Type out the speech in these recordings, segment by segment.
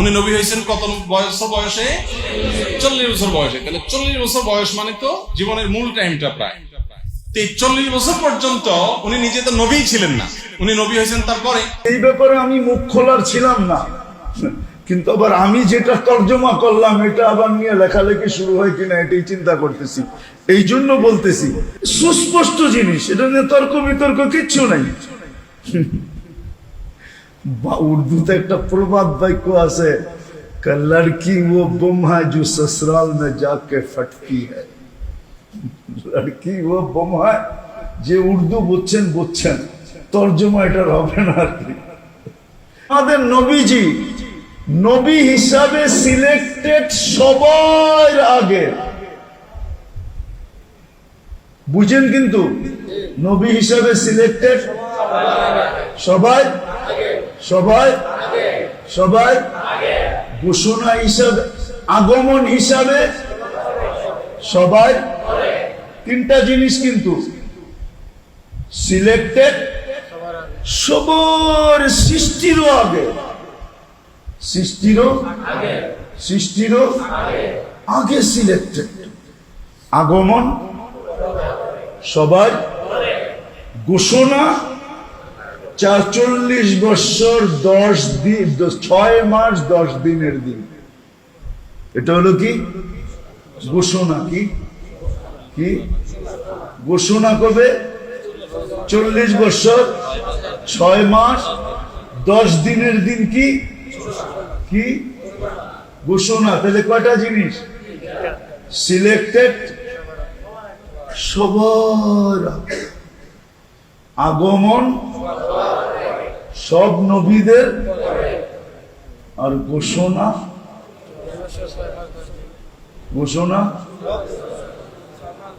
উনি নবী হয়েছেন কত বয়স বয়সে? চল্লিশ বছর বয়সে। তাহলে চল্লিশ বছর বয়স মানে তো জীবনের মূল টাইমটা প্রায়। চল্লিশ বছর পর্যন্ত উনি নিজে তো নবী ছিলেন না। উনি নবী হয়েছেন তারপরে? এই ব্যাপারে আমি মুখ খোলার ছিলাম না। কিন্তু আবার আমি যেটা তর্জমা করলাম, এটা আবার নিয়ে লেখালেখি শুরু হয় কিনা এটাই চিন্তা করতেছি। এই জন্য বলতেছি, সুস্পষ্ট জিনিস, এটা নিয়ে তর্ক বিতর্ক কিচ্ছু নাই। বা উর্দুতে একটা প্রবাদ বাক্য আছে লড়কি ও জো সসরাল মে যাকে ফটকি ও যে উর্দু বুঝছেন বুঝছেন। তর্জমা এটার হবে না আর আমাদের নবীজি, নবী হিসাবে সিলেক্টেড সবার আগে। বুঝেন কিন্তু, নবী হিসাবে সিলেক্টেড সবাই? সবাই? সবাই? ঘোষণা হিসাবে আগমন হিসাবে সবাই? তিনটা জিনিস কিন্তু। সিলেক্টেড সবার সৃষ্টিরও আগে। সৃষ্টিরও? সৃষ্টিরও? আগে। সিলেক্টেড আগমন? সবার ঘোষণা চারচল্লিশ বছর দশ দিন, ছয় মাস দশ দিনের দিন। এটা হলো কি? ঘোষণা কি? কি? ঘোষণা কবে চল্লিশ বছর, ছয় মাস, দশ দিনের দিন কি? কি? ঘোষণা। তাহলে কয়টা জিনিস? সিলেক্টেড সবার আগমন সব নবীদের আর ঘোষণা ঘোষণা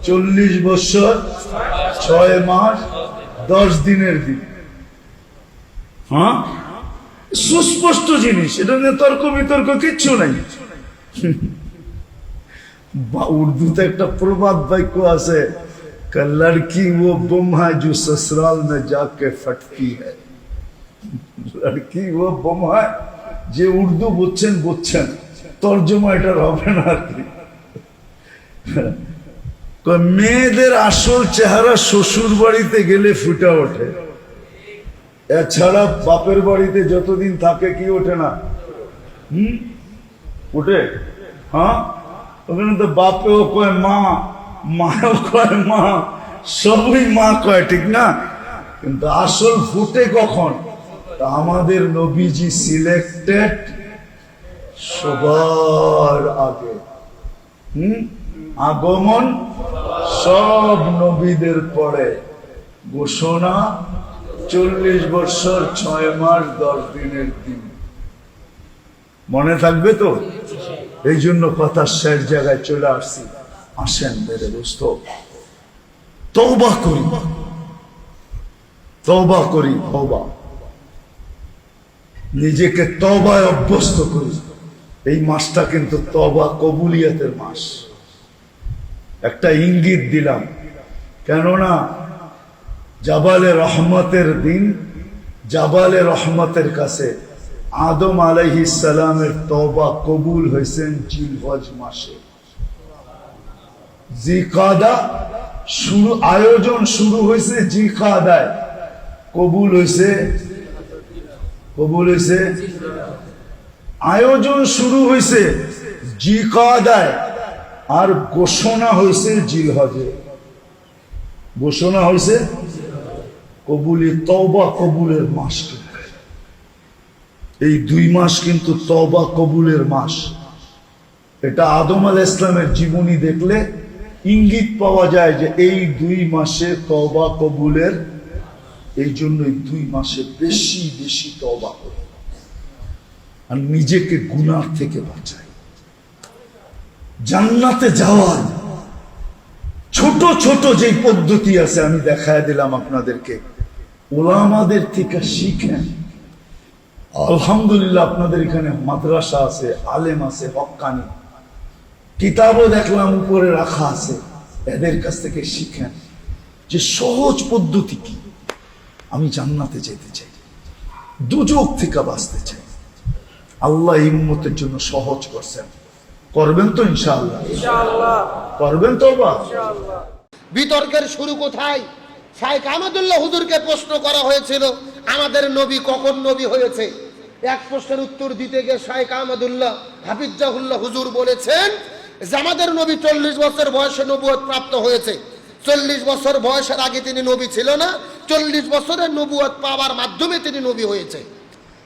চল্লিশ বছর, ছয় মাস, দশ দিনের দিন। হ্যাঁ? সুস্পষ্ট জিনিস, এটা নিয়ে তর্ক বিতর্ক কিচ্ছু নাই। বা উর্দুতে একটা প্রবাদ বাক্য আছে লড়কি ও বোমা জু সসরাল মে যাকে ফটকি হ্যাঁ কি ও যে উর্দু বুঝছেন বুঝছেন। তর্জমা এটার হবে না আর কি। মেয়েদের আসল চেহারা শ্বশুর বাড়িতে গেলে ফুটা ওঠে। এছাড়া বাপের বাড়িতে যতদিন থাকে কি ওঠে না? হম? ওঠে? হ্যাঁ? ওখানে তো বাপেও কয় মা, মাও কয় মা, সবই মা কয়, ঠিক না? কিন্তু আসল ফুটে কখন? আমাদের নবীজি সিলেক্টেড সবার আগে। হুম? আগমন সব নবীদের পরে। ঘোষণা চল্লিশ বছর ছয় মাস দশ দিনের দিন। মনে থাকবে তো? এই জন্য কথা শেষ জায়গায় চলে আসছি। আসেন মেরে দোস্ত। তৌবা করি। তৌবা করি তৌবা নিজেকে তবায় অভ্যস্ত করি এই মাসটা কিন্তু তবা কবুলিয়াতের মাস। একটা ইঙ্গিত দিলাম। কেননা, জাবালে রহমতের দিন, জাবালে রহমতের কাছে আদম সালামের তবা কবুল হয়েছেন জিলহজ মাসে। জি জিকাদা শুরু, আয়োজন শুরু হয়েছে জি জিকাদায়। কবুল হয়েছে কবুল হয়েছে আয়োজন শুরু হয়েছে জিকাদায়, আর ঘোষণা হয়েছে জিলহজে। ঘোষণা হয়েছে কবুলি তওবা কবুলের মাস এই দুই মাস কিন্তু তবা কবুলের মাস। এটা আদম আল ইসলামের জীবনী দেখলে ইঙ্গিত পাওয়া যায় যে এই দুই মাসে তওবা কবুলের এই জন্য দুই মাসে বেশি বেশি তওবা করি। আর নিজেকে গুনার থেকে বাঁচাই। জান্নাতে যাওয়ার ছোট ছোট যে পদ্ধতি আছে, আমি দেখায় দিলাম আপনাদেরকে। ওলামাদের থেকে শিখেন। আলহামদুলিল্লাহ, আপনাদের এখানে মাদ্রাসা আছে, আলেম আছে হক্কানি কিতাবও দেখলাম, উপরে রাখা আছে। এদের কাছ থেকে শিখেন। যে সহজ পদ্ধতি কি? আমি জান্নাতে যেতে চাই। দুযোগ থেকে বাঁচতে চাই। আল্লাহ এই উম্মতের জন্য সহজ করছেন। করবেন তো ইনশাআল্লাহ। করবেন তো বা? বিতর্কের শুরু কোথায়? শাইখ আহমদুল্লাহ হুজুরকে প্রশ্ন করা হয়েছিল আমাদের নবী কখন নবী হয়েছে? এক প্রশ্নের উত্তর দিতে গিয়ে শাইখ আহমদুল্লাহ হাফিজাহুল্লাহ হুজুর বলেছেন যে আমাদের নবী চল্লিশ বছর বয়সে নবুয়ত প্রাপ্ত হয়েছে চল্লিশ বছর বয়সের আগে তিনি নবী ছিল না, চল্লিশ বছরের নবুয়ত পাওয়ার মাধ্যমে তিনি নবী হয়েছে।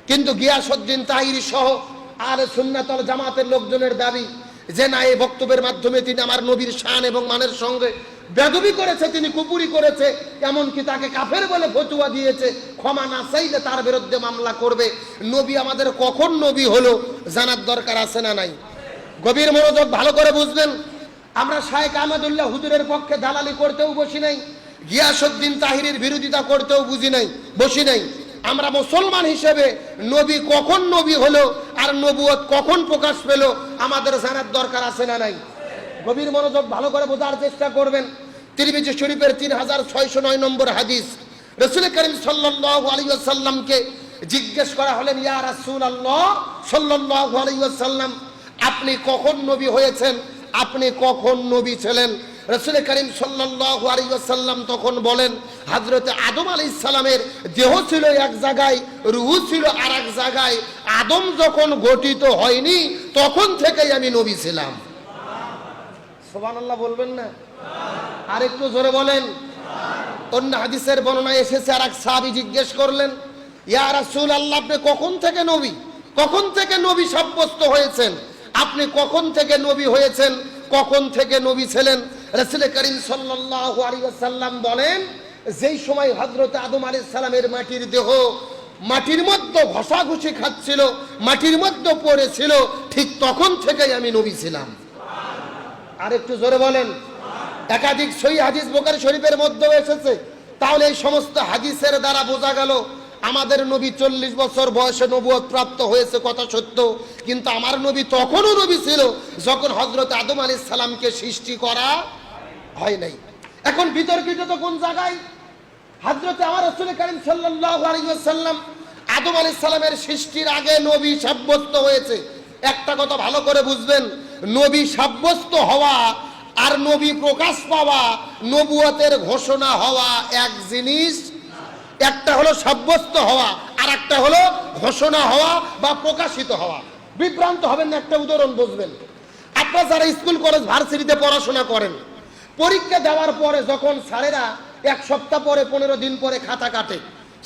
কিন্তু গিয়াসুদ্দিন তাহিরি সহ আর সুন্নাতল জামাতের লোকজনের দাবি যে, না, এই বক্তব্যের মাধ্যমে তিনি আমার নবীর শান এবং মানের সঙ্গে বেদবি করেছে, তিনি কুপুরি করেছে, এমনকি তাকে কাফের বলে ফতুয়া দিয়েছে। ক্ষমা না চাইলে তার বিরুদ্ধে মামলা করবে। নবী আমাদের কখন নবী হলো জানার দরকার আছে না নাই? গভীর মনোযোগ ভালো করে বুঝবেন আমরা শায়েক আহমদুল্লাহ হুজুরের পক্ষে দালালি করতেও বসি নাই গিয়াসুদ্দিন তাহিরের বিরোধিতা করতেও বুঝি নাই, বসি নাই। আমরা মুসলমান হিসেবে নবী কখন নবী হলো আর নবুয়ত কখন প্রকাশ পেল, আমাদের জানার দরকার আছে না নাই? গভীর মনোযোগ ভালো করে বোঝার চেষ্টা করবেন। তিরমিজি শরীফের তিন হাজার ছয়শো নয় নম্বর হাদিস। রসুল করিম সাল্লাহ আলী সাল্লামকে জিজ্ঞেস করা হলেন, ইয়া রাসূল আল্লাহ সাল্লাহ আলী সাল্লাম আপনি কখন নবী হয়েছেন? আপনি কখন নবী ছিলেন? রসুল করিম সাল্লাহ আলী সাল্লাম তখন বলেন হাজরতে আদম আলী ইসলামের দেহ ছিল এক জায়গায়, রুহু ছিল আর এক জায়গায়। আদম যখন গঠিত হয়নি, তখন থেকেই আমি নবী ছিলাম। সোবানাল্লাহ বলবেন না? আর একটু জোরে বলেন। অন্য হাদিসের বর্ণনায় এসেছে আর এক সাহাবি জিজ্ঞেস করলেন, ইয়া রাসূল আল্লাহ আপনি কখন থেকে নবী? কখন থেকে নবী সাব্যস্ত হয়েছেন? আপনি কখন থেকে নবী হয়েছেন? কখন থেকে নবী ছিলেন? রাসূল করিম ওয়াসাল্লাম বলেন, যেই সময় হযরত আদম আলাইহিস সালামের মাটির দেহ মাটির মধ্যে ঘষাঘষি খাচ্ছিল, মাটির মধ্যে পড়েছিল, ঠিক তখন থেকেই আমি নবী ছিলাম। আর একটু জোরে বলেন। একাধিক সই হাদিস বোকারি শরীফের মধ্যেও এসেছে। তাহলে এই সমস্ত হাদিসের দ্বারা বোঝা গেল আমাদের নবী চল্লিশ বছর বয়সে নবুয়ত প্রাপ্ত হয়েছে, কথা সত্য। কিন্তু আমার নবী তখনও নবী ছিল যখন হজরত আদম আলী সালামকে সৃষ্টি করা হয় নাই। এখন বিতর্কিত তো কোন জায়গায়? হাজরতে আমার রসুল করিম সাল্লাল্লাহু আলাইহি ওয়াসাল্লাম আদম আলাইহিস সালামের সৃষ্টির আগে নবী সাব্যস্ত হয়েছে। একটা কথা ভালো করে বুঝবেন, নবী সাব্যস্ত হওয়া আর নবী প্রকাশ পাওয়া নবুয়তের ঘোষণা হওয়া এক জিনিস একটা হলো সাব্যস্ত হওয়া, আর একটা হলো ঘোষণা হওয়া বা প্রকাশিত হওয়া। বিভ্রান্ত হবেন না, একটা উদাহরণ বুঝবেন। আপনারা যারা স্কুল, কলেজ, ভার্সিটিতে পড়াশোনা করেন, পরীক্ষা দেওয়ার পরে যখন স্যারেরা এক সপ্তাহ পরে, পনেরো দিন পরে খাতা কাটে,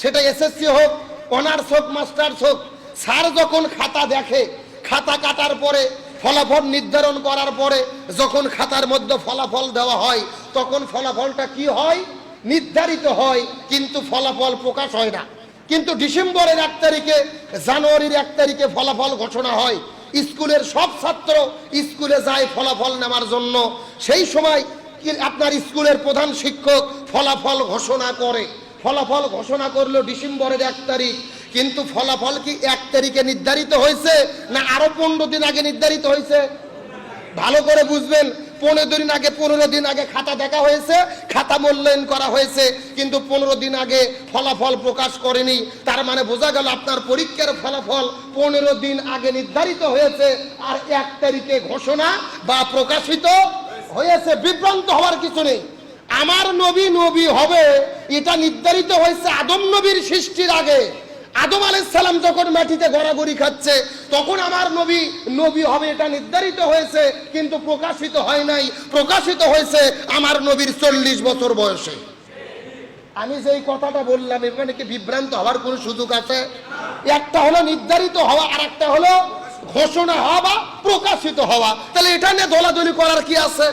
সেটা এসএসসি হোক অনার্স হোক মাস্টার্স হোক, স্যার যখন খাতা দেখে, খাতা কাটার পরে, ফলাফল নির্ধারণ করার পরে যখন খাতার মধ্যে ফলাফল দেওয়া হয়, তখন ফলাফলটা কি হয়? নির্ধারিত হয়, কিন্তু ফলাফল প্রকাশ হয় না। কিন্তু ডিসেম্বরের এক তারিখে, জানুয়ারির এক তারিখে ফলাফল ঘোষণা হয়। স্কুলের সব ছাত্র স্কুলে যায় ফলাফল নেওয়ার জন্য। সেই সময় আপনার স্কুলের প্রধান শিক্ষক ফলাফল ঘোষণা করে। ফলাফল ঘোষণা করল ডিসেম্বরের এক তারিখ। কিন্তু ফলাফল কি এক তারিখে নির্ধারিত হয়েছে, না আরও পনেরো দিন আগে নির্ধারিত হয়েছে? ভালো করে বুঝবেন পনেরো দিন আগে, পনেরো দিন আগে খাতা দেখা হয়েছে, খাতা মূল্যায়ন করা হয়েছে, কিন্তু পনেরো দিন আগে ফলাফল প্রকাশ করেনি। তার মানে বোঝা গেল আপনার পরীক্ষার ফলাফল পনেরো দিন আগে নির্ধারিত হয়েছে, আর এক তারিখে ঘোষণা বা প্রকাশিত হয়েছে, বিভ্রান্ত হওয়ার কিছু নেই। আমার নবী নবী হবে, এটা নির্ধারিত হয়েছে আদম নবীর সৃষ্টির আগে। আদম আলাইসাল্লাম যখন মাটিতে গড়াগড়ি খাচ্ছে, তখন আমার নবী নবী হবে এটা নির্ধারিত হয়েছে, কিন্তু প্রকাশিত হয় নাই। প্রকাশিত হয়েছে আমার নবীর চল্লিশ বছর বয়সে। আমি যে কথাটা বললাম, এখানে কি বিভ্রান্ত হওয়ার কোনো সুযোগ আছে? একটা হলো নির্ধারিত হওয়া আর একটা হলো ঘোষণা হওয়া বা প্রকাশিত হওয়া। তাহলে এটা নিয়ে দলাদলি করার কি আছে?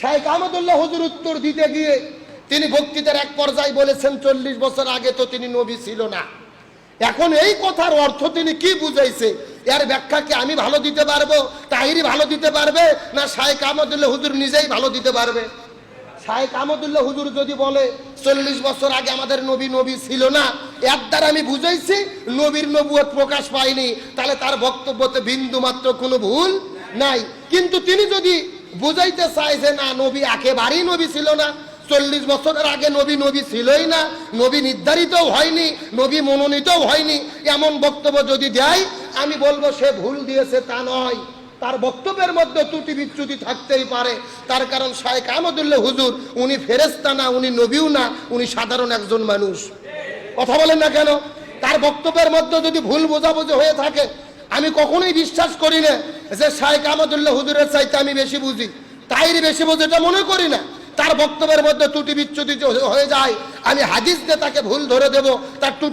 শাহেখ আহমদুল্লাহ হুজুর উত্তর দিতে গিয়ে তিনি বক্তৃতার এক পর্যায়ে বলেছেন, চল্লিশ বছর আগে তো তিনি নবী ছিল না। এখন এই কথার অর্থ তিনি কি বুঝাইছে? এর ব্যাখ্যা কি আমি ভালো দিতে পারব? তাহিরি ভালো দিতে পারবে? না শাহেখ আহমদুল্লাহ হুজুর নিজেই ভালো দিতে পারবে? শাহেখ আহমদুল্লাহ হুজুর যদি বলে, চল্লিশ বছর আগে আমাদের নবী নবী ছিল না। এর দ্বারা আমি বুঝাইছি, নবীর নবুয়ত প্রকাশ পায়নি। তাহলে তার বক্তব্যতে বিন্দু মাত্র কোনো ভুল নাই। কিন্তু তিনি যদি বুঝাইতে চায় যে, না, নবী একেবারেই নবী ছিল না চল্লিশ বছরের আগে নবী নবী ছিলই না, নবী নির্ধারিতও হয়নি, নবী মনোনীতও হয়নি। এমন বক্তব্য যদি দেয়, আমি বলব সে ভুল দিয়েছে তা নয়। তার বক্তব্যের মধ্যে ত্রুটি বিচ্যুতি থাকতেই পারে। তার কারণ শায়েখ আহমদুল্লাহ হুজুর, উনি ফেরেস্তা না, উনি নবীও না, উনি সাধারণ একজন মানুষ। কথা বলেন না কেন? তার বক্তব্যের মধ্যে যদি ভুল বোঝাবুঝি হয়ে থাকে, আমি কখনোই বিশ্বাস করি না যে শায়েখ আহমদুল্লাহ হুজুরের চাইতে আমি বেশি বুঝি। তাইরই বেশি বুঝি এটা মনে করি না। তার বক্তব্যের মধ্যে ত্রুটি বিচ্যুতি হয়ে যায়, আমি হাদিস দিয়ে তাকে ভুল ধরে দেব, তার ত্রুটি